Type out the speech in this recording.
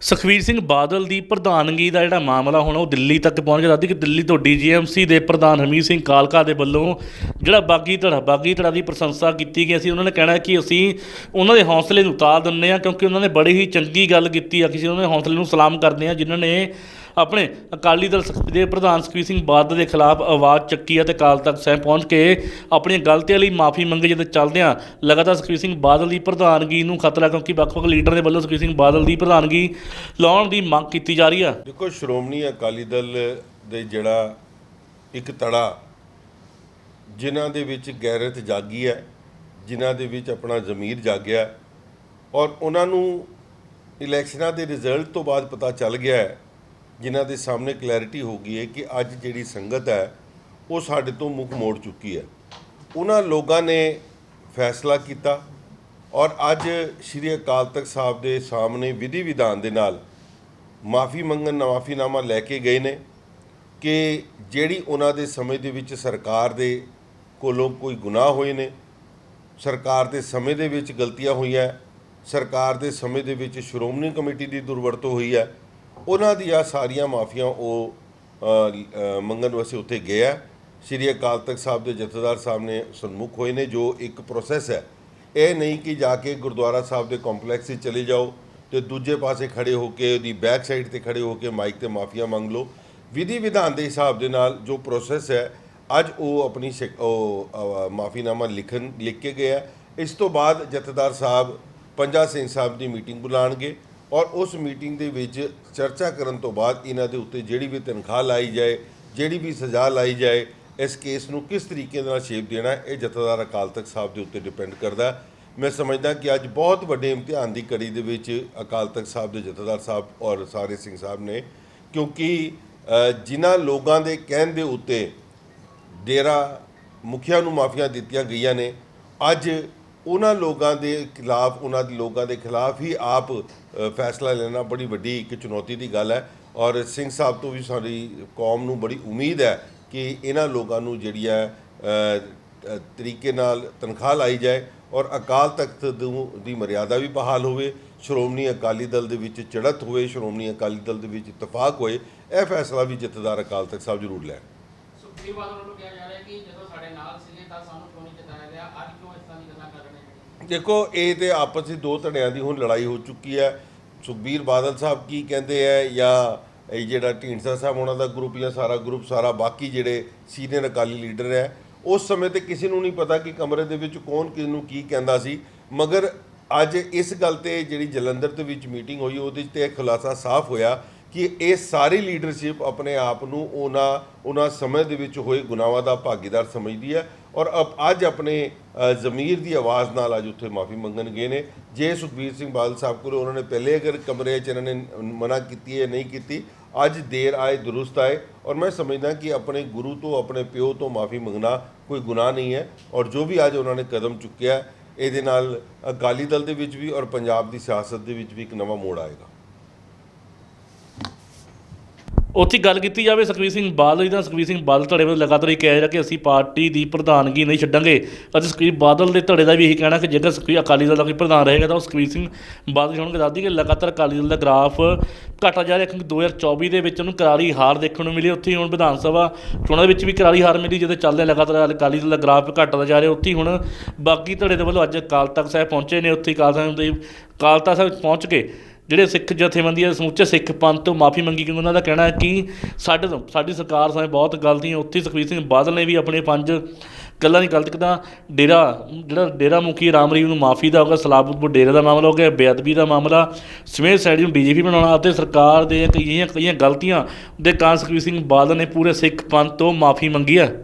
ਸੁਖਵੀਰ ਸਿੰਘ ਬਾਦਲ ਦੀ ਪ੍ਰਧਾਨਗੀ ਦਾ ਜਿਹੜਾ ਮਾਮਲਾ ਹੁਣ ਉਹ ਦਿੱਲੀ ਤੱਕ ਪਹੁੰਚ ਗਿਆ। ਦੱਸਦੀ ਕਿ ਦਿੱਲੀ ਤੋਂ ਡੀਜੀਐਮਸੀ ਦੇ ਪ੍ਰਧਾਨ ਹਰਮੀਤ ਸਿੰਘ ਕਾਲਕਾ ਦੇ ਵੱਲੋਂ ਜਿਹੜਾ ਬਾਗੀ ਧੜਾ ਬਾਗੀ ਧੜਾ ਦੀ ਪ੍ਰਸ਼ੰਸਾ ਕੀਤੀ ਗਈ। ਸੀ ਉਹਨਾਂ ਨੇ ਕਹਿਣਾ ਕਿ ਅਸੀਂ ਉਹਨਾਂ ਦੇ ਹੌਸਲੇ ਨੂੰ ਉਤਾਰ ਦਿੰਦੇ ਹਾਂ ਕਿਉਂਕਿ ਉਹਨਾਂ ਨੇ ਬੜੀ ਹੀ ਚੰਗੀ ਗੱਲ ਕੀਤੀ ਆ। ਕਿਸੇ ਉਹਨਾਂ ਦੇ ਹੌਸਲੇ ਨੂੰ ਸਲਾਮ ਕਰਦੇ ਹਾਂ, ਜਿਨ੍ਹਾਂ ਨੇ ਆਪਣੇ ਅਕਾਲੀ ਦਲ ਸੁਖ- ਦੇ ਪ੍ਰਧਾਨ ਸੁਖਬੀਰ ਸਿੰਘ ਬਾਦਲ ਦੇ ਖਿਲਾਫ ਆਵਾਜ਼ ਚੱਕੀ ਆ ਤੇ ਅਕਾਲ ਤਖਤ ਸਾਹਿਬ ਪਹੁੰਚ ਕੇ ਆਪਣੀਆਂ ਗਲਤੀਆਂ ਲਈ ਮਾਫੀ ਮੰਗੀ ਜਦੋਂ ਚੱਲਦਿਆਂ ਲਗਾਤਾਰ ਸੁਖਬੀਰ ਸਿੰਘ ਬਾਦਲ ਦੀ ਪ੍ਰਧਾਨਗੀ ਨੂੰ ਖਤਰਾ ਕਿਉਂਕਿ ਵੱਖ-ਵੱਖ ਲੀਡਰ ਦੇ ਵੱਲੋਂ ਸੁਖਬੀਰ ਸਿੰਘ ਬਾਦਲ ਦੀ ਪ੍ਰਧਾਨਗੀ ਲਾਉਣ ਦੀ ਮੰਗ ਕੀਤੀ ਜਾ ਰਹੀ ਹੈ ਦੇਖੋ, ਸ਼੍ਰੋਮਣੀ ਅਕਾਲੀ ਦਲ ਦੇ ਜਿਹੜਾ ਇੱਕ ਤੜਾ ਜਿਨ੍ਹਾਂ ਦੇ ਵਿੱਚ ਗੈਰਤ ਜਾਗੀ ਹੈ, ਜਿਨ੍ਹਾਂ ਦੇ ਵਿੱਚ ਆਪਣਾ ਜ਼ਮੀਰ ਜਾਗਿਆ ਔਰ ਉਹਨਾਂ ਨੂੰ ਇਲੈਕਸ਼ਨਾਂ ਦੇ ਰਿਜ਼ਲਟ ਤੋਂ ਬਾਅਦ ਪਤਾ ਚੱਲ ਗਿਆ ਹੈ, ਜਿਨ੍ਹਾਂ ਦੇ ਸਾਹਮਣੇ ਕਲੈਰਿਟੀ ਹੋ ਗਈ ਹੈ ਕਿ ਅੱਜ ਜਿਹੜੀ ਸੰਗਤ ਹੈ, ਉਹ ਸਾਡੇ ਤੋਂ ਮੁੱਖ ਮੋੜ ਚੁੱਕੀ ਹੈ। ਉਹਨਾਂ ਲੋਕਾਂ ਨੇ ਫੈਸਲਾ ਕੀਤਾ ਔਰ ਅੱਜ ਸ਼੍ਰੀ ਅਕਾਲ ਤਖਤ ਸਾਹਿਬ ਦੇ ਸਾਹਮਣੇ ਵਿਧੀ ਵਿਧਾਨ ਦੇ ਨਾਲ ਮਾਫੀ ਮੰਗਣ ਮਾਫੀਨਾਮਾ ਲੈ ਕੇ ਗਏ ਨੇ ਕਿ ਜਿਹੜੀ ਉਹਨਾਂ ਦੇ ਸਮੇਂ ਦੇ ਵਿੱਚ ਸਰਕਾਰ ਦੇ ਕੋਲੋਂ ਕੋਈ ਗੁਨਾਹ ਹੋਏ ਨੇ, ਸਰਕਾਰ ਦੇ ਸਮੇਂ ਦੇ ਵਿੱਚ ਗਲਤੀਆਂ ਹੋਈਆਂ, ਸਰਕਾਰ ਦੇ ਸਮੇਂ ਦੇ ਵਿੱਚ ਸ਼੍ਰੋਮਣੀ ਕਮੇਟੀ ਦੀ ਦੁਰਵਰਤੋਂ ਹੋਈ ਹੈ, ਉਹਨਾਂ ਦੀਆਂ ਸਾਰੀਆਂ ਮਾਫੀਆਂ ਉਹ ਮੰਗਣ ਵਾਸਤੇ ਉੱਥੇ ਗਿਆ ਸ਼੍ਰੀ ਅਕਾਲ ਤਖਤ ਸਾਹਿਬ ਦੇ ਜਥੇਦਾਰ ਸਾਹਿਬ ਨੇ ਸਨਮੁਖ ਹੋਏ ਨੇ, ਜੋ ਇੱਕ ਪ੍ਰੋਸੈਸ ਹੈ। ਇਹ ਨਹੀਂ ਕਿ ਜਾ ਕੇ ਗੁਰਦੁਆਰਾ ਸਾਹਿਬ ਦੇ ਕੰਪਲੈਕਸ 'ਚ ਚਲੇ ਜਾਓ ਤੇ ਦੂਜੇ ਪਾਸੇ ਖੜੇ ਹੋ ਕੇ ਉਹਦੀ ਬੈਕ ਸਾਈਡ ਤੇ ਖੜੇ ਹੋ ਕੇ ਮਾਈਕ ਤੇ ਮਾਫੀਆ ਮੰਗ ਲਓ। ਵਿਧੀ ਵਿਧਾਨ ਦੇ ਹਿਸਾਬ ਦੇ ਨਾਲ ਜੋ ਪ੍ਰੋਸੈਸ ਹੈ, ਅੱਜ ਉਹ ਆਪਣੀ ਸ਼ਿਕ- ਉਹ ਮਾਫੀਨਾਮਾ ਲਿਖਣ, ਲਿਖ ਕੇ ਗਿਆ। ਇਸ ਤੋਂ ਬਾਅਦ ਜਥੇਦਾਰ ਸਾਹਿਬ, ਪੰਜਾ ਸਿੰਘ ਸਾਹਿਬ ਦੀ ਮੀਟਿੰਗ ਬੁਲਾਣਗੇ ਔਰ ਉਸ ਮੀਟਿੰਗ ਦੇ ਵਿੱਚ ਚਰਚਾ ਕਰਨ ਤੋਂ ਬਾਅਦ ਇਹਨਾਂ ਦੇ ਉੱਤੇ ਜਿਹੜੀ ਵੀ ਤਨਖਾਹ ਲਾਈ ਜਾਏ, ਜਿਹੜੀ ਵੀ ਸਜ਼ਾ ਲਾਈ ਜਾਏ ਇਸ ਕੇਸ ਨੂੰ ਕਿਸ ਤਰੀਕੇ ਨਾਲ ਸ਼ੇਪ ਦੇਣਾ ਇਹ ਜਥੇਦਾਰ ਅਕਾਲ ਤਖਤ ਸਾਹਿਬ ਦੇ ਉੱਤੇ ਡਿਪੈਂਡ ਕਰਦਾ ਮੈਂ ਸਮਝਦਾ ਕਿ ਅੱਜ ਬਹੁਤ ਵੱਡੇ ਇਮਤਿਹਾਨ ਦੀ ਕੜੀ ਦੇ ਵਿੱਚ ਅਕਾਲ ਤਖਤ ਸਾਹਿਬ ਦੇ ਜਥੇਦਾਰ ਸਾਹਿਬ ਔਰ ਸਾਰੇ ਸਿੰਘ ਸਾਹਿਬ ਨੇ, ਕਿਉਂਕਿ ਜਿਨ੍ਹਾਂ ਲੋਕਾਂ ਦੇ ਕਹਿਣ ਦੇ ਉੱਤੇ ਡੇਰਾ ਮੁਖੀਆਂ ਨੂੰ ਮਾਫੀਆਂ ਦਿੱਤੀਆਂ ਗਈਆਂ ਨੇ, ਅੱਜ ਉਹਨਾਂ ਲੋਕਾਂ ਦੇ ਖਿਲਾਫ, ਉਹਨਾਂ ਦੇ ਲੋਕਾਂ ਦੇ ਖਿਲਾਫ ਹੀ ਆਪ ਫੈਸਲਾ ਲੈਣਾ ਬੜੀ ਵੱਡੀ ਇੱਕ ਚੁਣੌਤੀ ਦੀ ਗੱਲ ਹੈ। ਔਰ ਸਿੰਘ ਸਾਹਿਬ ਤੋਂ ਵੀ ਸਾਡੀ ਕੌਮ ਨੂੰ ਬੜੀ ਉਮੀਦ ਹੈ ਕਿ ਇਹਨਾਂ ਲੋਕਾਂ ਨੂੰ ਜਿਹੜੀ ਹੈ ਤਰੀਕੇ ਨਾਲ ਤਨਖਾਹ ਲਾਈ ਜਾਏ ਔਰ ਅਕਾਲ ਤਖਤ ਦੀ ਮਰਿਆਦਾ ਵੀ ਬਹਾਲ ਹੋਵੇ ਸ਼੍ਰੋਮਣੀ ਅਕਾਲੀ ਦਲ ਦੇ ਵਿੱਚ ਚੜ੍ਹਤ ਹੋਵੇ ਸ਼੍ਰੋਮਣੀ ਅਕਾਲੀ ਦਲ ਦੇ ਵਿੱਚ ਇਤਫਾਕ ਹੋਏ ਇਹ ਫੈਸਲਾ ਵੀ ਜਥੇਦਾਰ ਅਕਾਲ ਤਖਤ ਸਾਹਿਬ ਜ਼ਰੂਰ ਲੈਣ। ਸੁਖਬੀਰ ਬਾਦਲ ਵੱਲੋਂ ਕਿਹਾ ਜਾ ਰਿਹਾ ਕਿ ਜਦੋਂ ਸਾਡੇ ਨਾਲ ਸੀਗੇ ਤਾਂ ਸਾਨੂੰ ਕਿਉਂ ਨਹੀਂ ਜਿਤਾਇਆ ਗਿਆ? ਅੱਜ ਕਿਉਂ ਇਸ ਤਰ੍ਹਾਂ ਦੀ ਗੱਲਾਂ ਕਰ ਰਹੇ ਨੇ? ਦੇਖੋ ਇਹ ਤੇ ਆਪਸ ਵਿੱਚ ਦੋ ਧੜਿਆਂ ਦੀ ਹੁਣ ਲੜਾਈ ਹੋ ਚੁੱਕੀ ਹੈ। ਸੁਖਬੀਰ ਬਾਦਲ ਸਾਹਿਬ ਕੀ ਕਹਿੰਦੇ ਹੈ ਜਾਂ ਇਹ ਜਿਹੜਾ ਢੀਂਡਸਾ ਸਾਹਿਬ, ਉਹਨਾਂ ਦਾ ਗਰੁੱਪ ਜਾਂ ਸਾਰਾ ਗਰੁੱਪ ਸਾਰਾ ਬਾਕੀ ਜਿਹੜੇ ਸੀਨੀਅਰ ਅਕਾਲੀ ਲੀਡਰ ਹੈ, ਉਸ ਸਮੇਂ ਤੇ ਕਿਸੇ ਨੂੰ ਨਹੀਂ ਪਤਾ ਕਿ ਕਮਰੇ ਦੇ ਵਿੱਚ ਕੌਣ ਕਿਸ ਨੂੰ ਕੀ ਕਹਿੰਦਾ ਸੀ। ਮਗਰ ਅੱਜ ਇਸ ਗੱਲ ਤੇ ਜਿਹੜੀ ਜਲੰਧਰ ਦੇ ਵਿੱਚ ਮੀਟਿੰਗ ਹੋਈ, ਉਹਦੇ 'ਚ ਤੇ ਇਹ ਖੁਲਾਸਾ ਸਾਫ਼ ਹੋਇਆ ਕਿ ਇਹ ਸਾਰੀ ਲੀਡਰਸ਼ਿਪ ਆਪਣੇ ਆਪ ਨੂੰ ਉਹਨਾਂ ਉਹਨਾਂ ਸਮੇਂ ਦੇ ਵਿੱਚ ਹੋਏ ਗੁਨਾਹਾਂ ਦਾ ਭਾਗੀਦਾਰ ਸਮਝਦੀ ਹੈ। ਔਰ ਅਬ ਅੱਜ ਆਪਣੇ ਜ਼ਮੀਰ ਦੀ ਆਵਾਜ਼ ਨਾਲ ਅੱਜ ਉੱਥੇ ਮਾਫੀ ਮੰਗਣ ਗਏ ਨੇ। ਜੇ ਸੁਖਬੀਰ ਸਿੰਘ ਬਾਦਲ ਸਾਹਿਬ ਕੋਲ ਉਹਨਾਂ ਨੇ ਪਹਿਲੇ ਅਗਰ ਕਮਰੇ 'ਚ ਇਹਨਾਂ ਨੇ ਮਨਾ ਕੀਤੀ ਹੈ ਨਹੀਂ ਕੀਤੀ, ਅੱਜ ਦੇਰ ਆਏ, ਦਰੁਸਤ ਆਏ ਔਰ ਮੈਂ ਸਮਝਦਾ ਕਿ ਆਪਣੇ ਗੁਰੂ ਤੋਂ, ਆਪਣੇ ਪਿਓ ਤੋਂ ਮਾਫੀ ਮੰਗਣਾ ਕੋਈ ਗੁਨਾਹ ਨਹੀਂ ਹੈ ਔਰ ਜੋ ਵੀ ਅੱਜ ਉਹਨਾਂ ਨੇ ਕਦਮ ਚੁੱਕਿਆ, ਇਹਦੇ ਨਾਲ ਅਕਾਲੀ ਦਲ ਦੇ ਵਿੱਚ ਵੀ ਔਰ ਪੰਜਾਬ ਦੀ ਸਿਆਸਤ ਦੇ ਵਿੱਚ ਵੀ ਇੱਕ ਨਵਾਂ ਮੋੜ ਆਏਗਾ। ਉੱਥੇ ਗੱਲ ਕੀਤੀ ਜਾਵੇ ਸੁਖਬੀਰ ਸਿੰਘ ਬਾਦਲ ਦੀ, ਤਾਂ ਸੁਖਬੀਰ ਸਿੰਘ ਬਾਦਲ ਧੜੇ ਵੱਲੋਂ ਲਗਾਤਾਰ ਇਹ ਕਹਿ ਰਿਹਾ ਕਿ ਅਸੀਂ ਪਾਰਟੀ ਦੀ ਪ੍ਰਧਾਨਗੀ ਨਹੀਂ ਛੱਡਾਂਗੇ। ਅਤੇ ਸੁਖਬੀਰ ਬਾਦਲ ਦੇ ਧੜੇ ਦਾ ਵੀ ਇਹੀ ਕਹਿਣਾ ਕਿ ਜੇਕਰ ਸੁਖਬੀਰ ਅਕਾਲੀ ਦਲ ਦਾ ਕੋਈ ਪ੍ਰਧਾਨ ਰਹੇਗਾ, ਤਾਂ ਉਹ ਸੁਖਬੀਰ ਸਿੰਘ ਬਾਦਲ ਹੋਣਗੇ। ਦੱਸਦੀ ਕਿ ਲਗਾਤਾਰ ਅਕਾਲੀ ਦਲ ਦਾ ਗ੍ਰਾਫ ਘਟਦਾ ਜਾ ਰਿਹਾ। ਕਿਉਂਕਿ 2024 ਦੇ ਵਿੱਚ ਉਹਨੂੰ ਕਰਾਰੀ ਹਾਰ ਦੇਖਣ ਨੂੰ ਮਿਲੀ। ਉੱਥੇ ਹੀ ਹੁਣ ਵਿਧਾਨ ਸਭਾ ਚੋਣਾਂ ਦੇ ਵਿੱਚ ਵੀ ਕਰਾਰੀ ਹਾਰ ਮਿਲੀ ਜਦੋਂ ਚੱਲਦੇ ਲਗਾਤਾਰ ਅਕਾਲੀ ਦਲ ਦਾ ਗ੍ਰਾਫ ਘਟਦਾ ਜਾ ਰਿਹਾ। ਉੱਥੇ ਹੁਣ ਬਾਕੀ ਧੜੇ ਦੇ ਵੱਲੋਂ ਅੱਜ ਅਕਾਲ ਤਖਤ ਸਾਹਿਬ ਪਹੁੰਚੇ ਨੇ। ਉੱਥੇ ਅਕਾਲ ਤਖ਼ਤ ਦੇ ਅਕਾਲ ਤਖਤ ਸਾਹਿਬ ਪਹੁੰਚ ਕੇ ਜਿਹੜੇ ਸਿੱਖ ਜਥੇਬੰਦੀਆਂ ਸਮੁੱਚੇ ਸਿੱਖ ਪੰਥ ਤੋਂ ਮਾਫੀ ਮੰਗੀ ਕਿਉਂਕਿ ਉਹਨਾਂ ਦਾ ਕਹਿਣਾ ਹੈ ਕਿ ਸਾਡੇ ਤੋਂ ਸਾਡੀ ਸਰਕਾਰ ਸਮੇਂ ਬਹੁਤ ਗਲਤੀਆਂ ਉੱਥੇ ਸੁਖਬੀਰ ਸਿੰਘ ਬਾਦਲ ਨੇ ਵੀ ਆਪਣੇ ਪੰਜ ਗੱਲਾਂ ਦੀ ਗਲਤ ਕਿਦਾਂ ਡੇਰਾ ਜਿਹੜਾ ਡੇਰਾ ਮੁਖੀ ਰਾਮ ਰਹੀਮ ਨੂੰ ਮਾਫੀ ਦਾ ਹੋ ਗਿਆ ਸਲਾਬਤਪੁਰ ਡੇਰੇ ਦਾ ਮਾਮਲਾ ਹੋ ਗਿਆ, ਬੇਅਦਬੀ ਦਾ ਮਾਮਲਾ, ਸਮੇਤ ਸਾਈਡ ਨੂੰ ਡੀਜੀਪੀ ਬਣਾਉਣਾ ਅਤੇ ਸਰਕਾਰ ਦੇ ਕਈਆਂ ਕਈਆਂ ਗਲਤੀਆਂ ਦੇ ਕਾਰਨ ਸੁਖਬੀਰ ਸਿੰਘ ਬਾਦਲ ਨੇ ਪੂਰੇ ਸਿੱਖ ਪੰਥ ਤੋਂ ਮਾਫੀ ਮੰਗੀ ਹੈ।